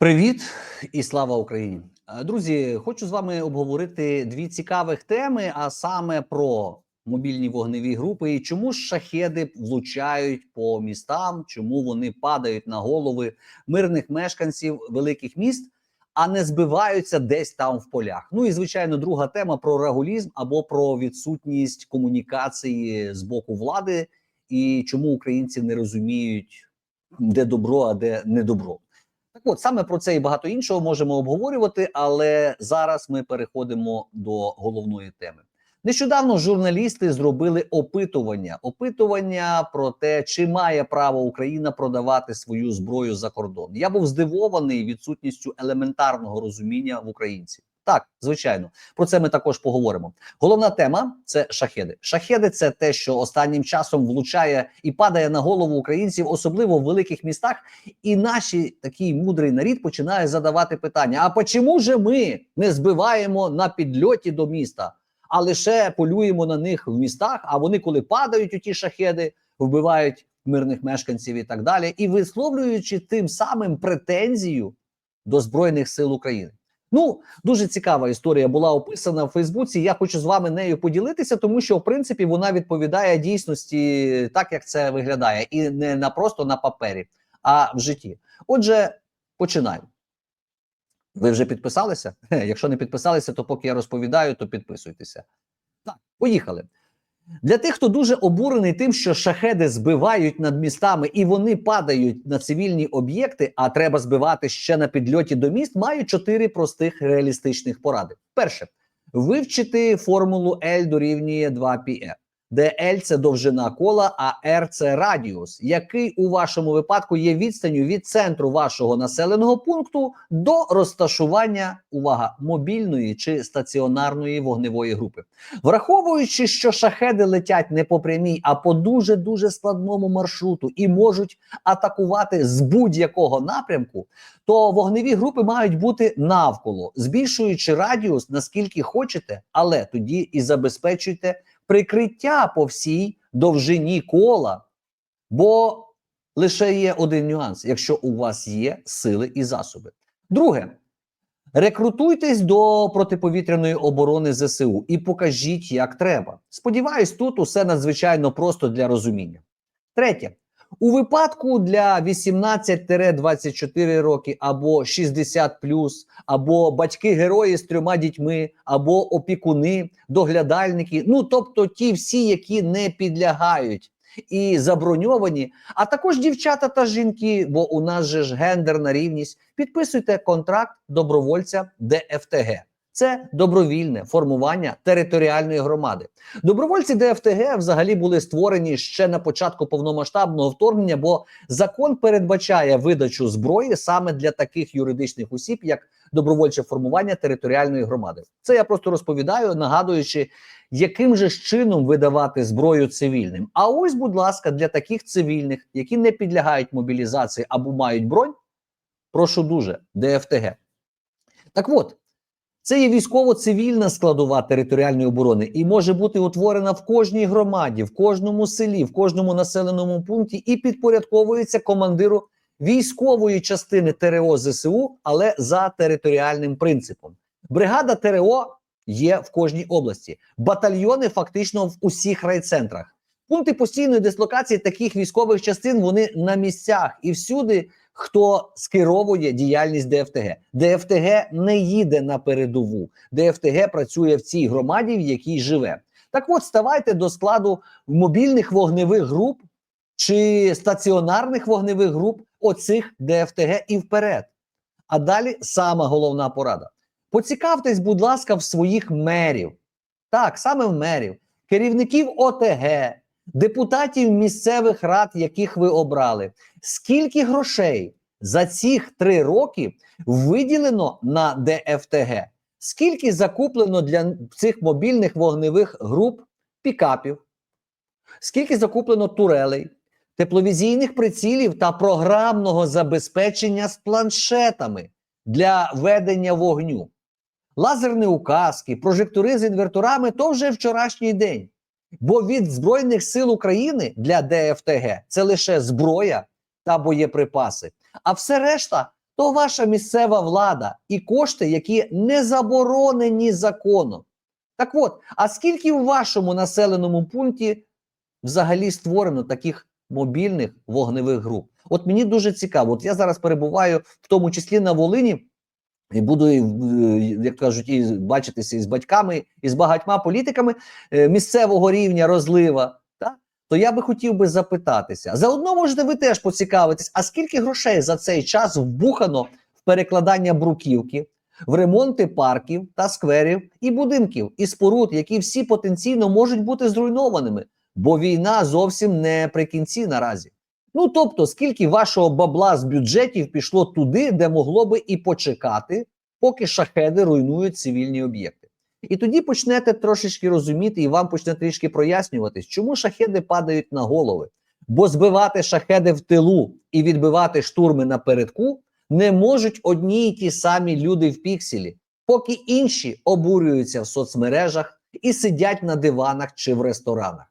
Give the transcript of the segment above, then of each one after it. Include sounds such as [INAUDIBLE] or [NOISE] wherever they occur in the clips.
Привіт і слава Україні, Е, друзі. Хочу з вами обговорити дві цікавих теми, а саме про мобільні вогневі групи і чому шахеди влучають по містам, чому вони падають на голови мирних мешканців великих міст, а не збиваються десь там в полях. Ну і звичайно, друга тема про регулізм або про відсутність комунікації з боку влади, і чому українці не розуміють, де добро, а де не добро. Так от саме про це і багато іншого можемо обговорювати, але зараз ми переходимо до головної теми. Нещодавно журналісти зробили опитування: опитування про те, чи має право Україна продавати свою зброю за кордон. Я був здивований відсутністю елементарного розуміння в українців. Так, звичайно, про це ми також поговоримо. Головна тема це шахеди. Шахеди це те, що останнім часом влучає і падає на голову українців, особливо в великих містах. І наші такий мудрий нарід починає задавати питання: а чому же ми не збиваємо на підльоті до міста, а лише полюємо на них в містах? А вони, коли падають у ті шахеди, вбивають мирних мешканців і так далі, і висловлюючи тим самим претензію до збройних сил України. Ну, дуже цікава історія була описана в Фейсбуці. Я хочу з вами нею поділитися, тому що в принципі вона відповідає дійсності так, як це виглядає, і не на просто на папері, а в житті. Отже, починаємо. Ви вже підписалися? [LAUGHS] Якщо не підписалися, то поки я розповідаю, то підписуйтеся. Так, поїхали. Для тих, хто дуже обурений тим, що шахеди збивають над містами і вони падають на цивільні об'єкти, а треба збивати ще на підльоті до міст, маю чотири простих реалістичних поради. Перше, вивчити формулу L дорівнює 2πr, де L – це довжина кола, а R – це радіус, який у вашому випадку є відстанню від центру вашого населеного пункту до розташування увага мобільної чи стаціонарної вогневої групи. Враховуючи, що шахеди летять не по прямій, а по дуже дуже складному маршруту і можуть атакувати з будь-якого напрямку, то вогневі групи мають бути навколо, збільшуючи радіус наскільки хочете, але тоді і забезпечуйте прикриття по всій довжині кола. Бо лише є один нюанс: якщо у вас є сили і засоби. Друге. Рекрутуйтесь до протиповітряної оборони ЗСУ і покажіть, як треба. Сподіваюсь, тут усе надзвичайно просто для розуміння. Третє. У випадку для 18-24 роки або 60 або батьки герої з трьома дітьми, або опікуни, доглядальники, ну тобто ті всі, які не підлягають і заброньовані, а також дівчата та жінки, бо у нас же ж гендерна рівність. Підписуйте контракт добровольця ДФТГ. Це добровільне формування територіальної громади. Добровольці ДФТГ взагалі були створені ще на початку повномасштабного вторгнення, бо закон передбачає видачу зброї саме для таких юридичних осіб, як добровольче формування територіальної громади. Це я просто розповідаю, нагадуючи, яким же чином видавати зброю цивільним. А ось, будь ласка, для таких цивільних, які не підлягають мобілізації або мають бронь, прошу дуже, ДФТГ. Так от. Це є військово-цивільна складова територіальної оборони і може бути утворена в кожній громаді, в кожному селі, в кожному населеному пункті і підпорядковується командиру військової частини ТРО ЗСУ, але за територіальним принципом. Бригада ТРО є в кожній області, батальйони фактично в усіх райцентрах. Пункти постійної дислокації таких військових частин вони на місцях і всюди хто скеровує діяльність ДФТГ. ДФТГ не їде на передову. ДФТГ працює в цій громаді, в якій живе. Так от ставайте до складу мобільних вогневих груп чи стаціонарних вогневих груп оцих ДФТГ і вперед. А далі сама головна порада. Поцікавтесь, будь ласка, в своїх мерів. Так, саме в мерів, керівників ОТГ, депутатів місцевих рад, яких ви обрали. Скільки грошей за цих три роки виділено на ДФТГ? Скільки закуплено для цих мобільних вогневих груп пікапів? Скільки закуплено турелей, тепловізійних прицілів та програмного забезпечення з планшетами для ведення вогню? Лазерні указки, прожектори з інверторами то вже вчорашній день. Бо від Збройних сил України для ДФТГ це лише зброя та боєприпаси. А все решта то ваша місцева влада і кошти, які не заборонені законом. Так от, а скільки в вашому населеному пункті взагалі створено таких мобільних вогневих груп? От мені дуже цікаво. От я зараз перебуваю в тому числі на Волині. І буду, е, як кажуть, і бачитися із батьками, і з багатьма політиками е, місцевого рівня розлива. Так? То я би хотів би запитатися. Заодно можете ви теж поцікавитись, а скільки грошей за цей час вбухано в перекладання бруківки, в ремонти парків та скверів і будинків, і споруд, які всі потенційно можуть бути зруйнованими, бо війна зовсім не при кінці наразі. Ну тобто, скільки вашого бабла з бюджетів пішло туди, де могло би і почекати, поки шахеди руйнують цивільні об'єкти. І тоді почнете трошечки розуміти, і вам почне трішки прояснюватись, чому шахеди падають на голови. Бо збивати шахеди в тилу і відбивати штурми напередку не можуть одні й ті самі люди в пікселі, поки інші обурюються в соцмережах і сидять на диванах чи в ресторанах.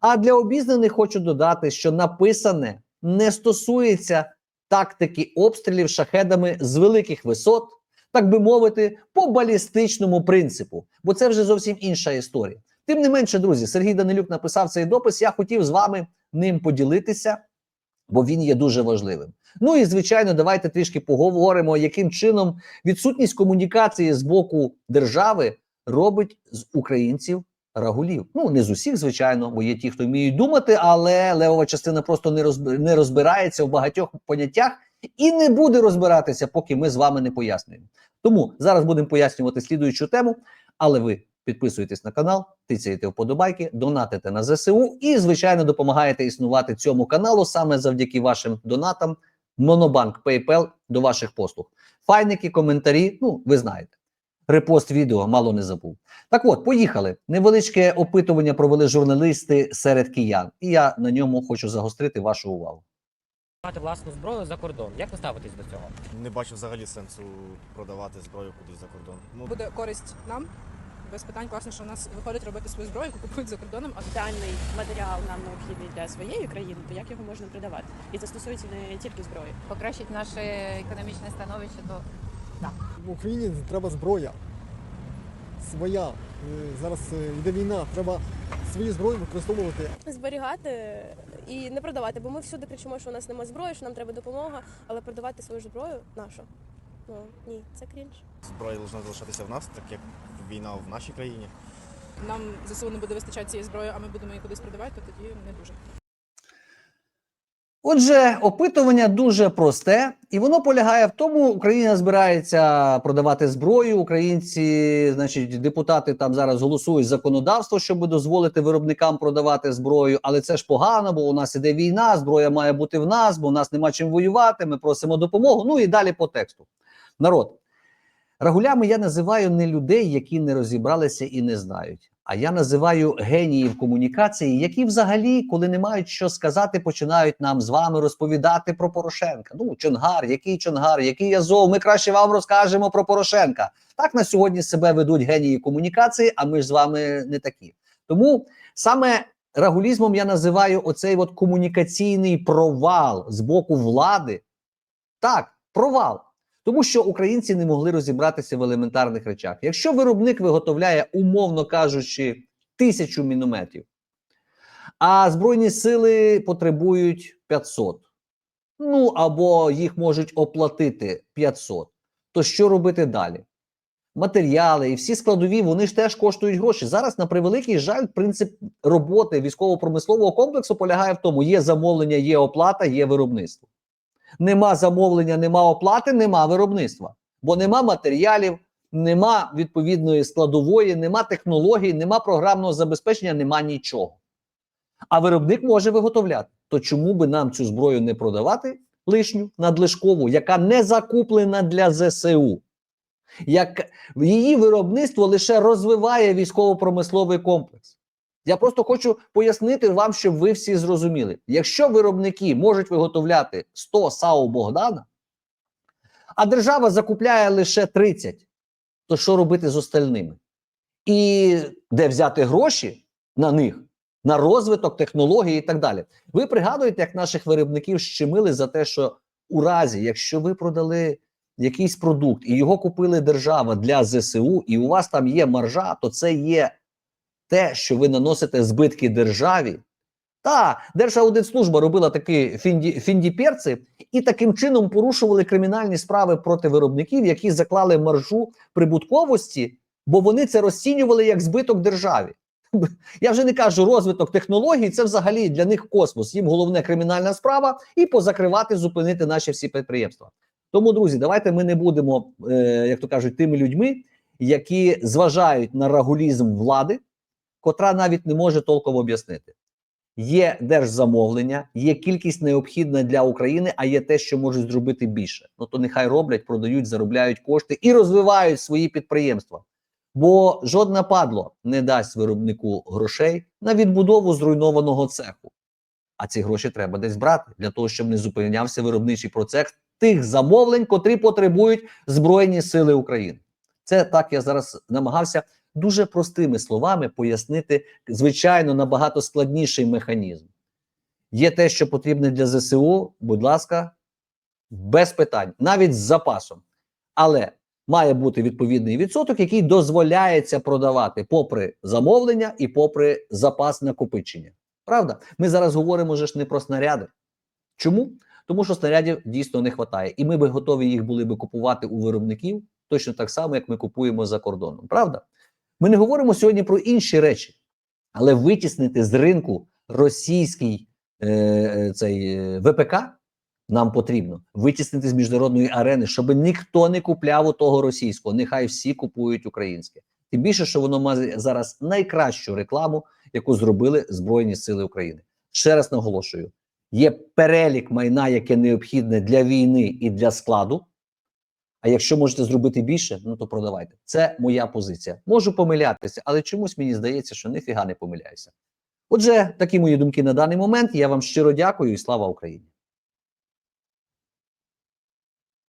А для обізнаних хочу додати, що написане не стосується тактики обстрілів шахедами з великих висот, так би мовити, по балістичному принципу, бо це вже зовсім інша історія. Тим не менше, друзі, Сергій Данилюк написав цей допис. Я хотів з вами ним поділитися, бо він є дуже важливим. Ну і звичайно, давайте трішки поговоримо, яким чином відсутність комунікації з боку держави робить з українців рагулів. Ну не з усіх, звичайно, бо є ті, хто вміють думати, але левова частина просто не розб... не розбирається в багатьох поняттях і не буде розбиратися, поки ми з вами не пояснюємо. Тому зараз будемо пояснювати слідуючу тему, але ви підписуєтесь на канал, тицяєте вподобайки, донатите на ЗСУ і, звичайно, допомагаєте існувати цьому каналу саме завдяки вашим донатам. Монобанк PayPal до ваших послуг. Файники, коментарі, ну ви знаєте. Репост відео мало не забув. Так от, поїхали. Невеличке опитування провели журналісти серед киян, і я на ньому хочу загострити вашу увагу. мати власну зброю за кордон. Як ви ставитесь до цього? Не бачу взагалі сенсу продавати зброю кудись за кордон. Ну буде користь нам. Без питань класно, що у нас виходить робити свою зброю, яку купують за кордоном, а даний матеріал нам необхідний для своєї країни, то як його можна продавати? І це стосується не тільки зброї. покращить наше економічне становище, то В Україні треба зброя. Своя. Е, Зараз е, йде війна, треба свою зброю використовувати. зберігати і не продавати, бо ми всюди кричимо, що у нас немає зброї, що нам треба допомога, але продавати свою зброю нашу. Ну ні, це крінж. зброя повинна залишатися в нас, так як війна в нашій країні. нам ЗСУ не буде вистачати цієї зброї, а ми будемо її кудись продавати, то тоді не дуже. Отже, опитування дуже просте, і воно полягає в тому, Україна збирається продавати зброю. Українці, значить, депутати там зараз голосують законодавство, щоб дозволити виробникам продавати зброю. Але це ж погано, бо у нас іде війна, зброя має бути в нас, бо у нас нема чим воювати. Ми просимо допомогу. Ну і далі по тексту. Народ. Рагулями я називаю не людей, які не розібралися і не знають. А я називаю геніїв комунікації, які взагалі, коли не мають що сказати, починають нам з вами розповідати про Порошенка. Ну, Чонгар, який Чонгар, який Азов, ми краще вам розкажемо про Порошенка. Так на сьогодні себе ведуть генії комунікації, а ми ж з вами не такі. Тому саме рагулізмом я називаю оцей от комунікаційний провал з боку влади. Так, провал. Тому що українці не могли розібратися в елементарних речах. Якщо виробник виготовляє, умовно кажучи, тисячу мінометів, а Збройні сили потребують 500, ну або їх можуть оплатити 500, то що робити далі? Матеріали і всі складові вони ж теж коштують гроші. Зараз, на превеликий жаль, принцип роботи військово-промислового комплексу полягає в тому: є замовлення, є оплата, є виробництво. Нема замовлення, нема оплати, нема виробництва, бо нема матеріалів, нема відповідної складової, нема технологій, нема програмного забезпечення, нема нічого. А виробник може виготовляти. То чому би нам цю зброю не продавати лишню надлишкову, яка не закуплена для ЗСУ? Як її виробництво лише розвиває військово-промисловий комплекс. Я просто хочу пояснити вам, щоб ви всі зрозуміли. Якщо виробники можуть виготовляти 100 САУ Богдана, а держава закупляє лише 30, то що робити з остальними? І де взяти гроші на них, на розвиток технологій і так далі. Ви пригадуєте, як наших виробників щемили за те, що у разі, якщо ви продали якийсь продукт і його купили держава для ЗСУ, і у вас там є маржа, то це є те, що ви наносите збитки державі. Та Держаудитслужба робила такі фінді, фіндіперці і таким чином порушували кримінальні справи проти виробників, які заклали маржу прибутковості, бо вони це розцінювали як збиток державі. Я вже не кажу розвиток технологій, це взагалі для них космос. Їм головне кримінальна справа і позакривати, зупинити наші всі підприємства. Тому, друзі, давайте ми не будемо, е, як то кажуть, тими людьми, які зважають на рагулізм влади, котра навіть не може толком об'яснити. Є держзамовлення, є кількість необхідна для України, а є те, що можуть зробити більше. Ну то нехай роблять, продають, заробляють кошти і розвивають свої підприємства. Бо жодне падло не дасть виробнику грошей на відбудову зруйнованого цеху. А ці гроші треба десь брати для того, щоб не зупинявся виробничий процес тих замовлень, котрі потребують Збройні Сили України. Це так я зараз намагався дуже простими словами пояснити, звичайно, набагато складніший механізм. Є те, що потрібне для ЗСУ, будь ласка, без питань, навіть з запасом. Але має бути відповідний відсоток, який дозволяється продавати попри замовлення і попри запас накопичення. Правда? Ми зараз говоримо вже ж не про снаряди. Чому? Тому що снарядів дійсно не вистачає, і ми би готові їх були би купувати у виробників точно так само, як ми купуємо за кордоном. Правда? Ми не говоримо сьогодні про інші речі, але витіснити з ринку російський е, е, цей е, ВПК нам потрібно витіснити з міжнародної арени, щоб ніхто не купляв у того російського. Нехай всі купують українське. Тим більше, що воно має зараз найкращу рекламу, яку зробили Збройні Сили України. Ще раз наголошую: є перелік майна, яке необхідне для війни і для складу. А якщо можете зробити більше, ну то продавайте. Це моя позиція. Можу помилятися, але чомусь мені здається, що ніфіга не помиляюся. Отже, такі мої думки на даний момент. Я вам щиро дякую і слава Україні.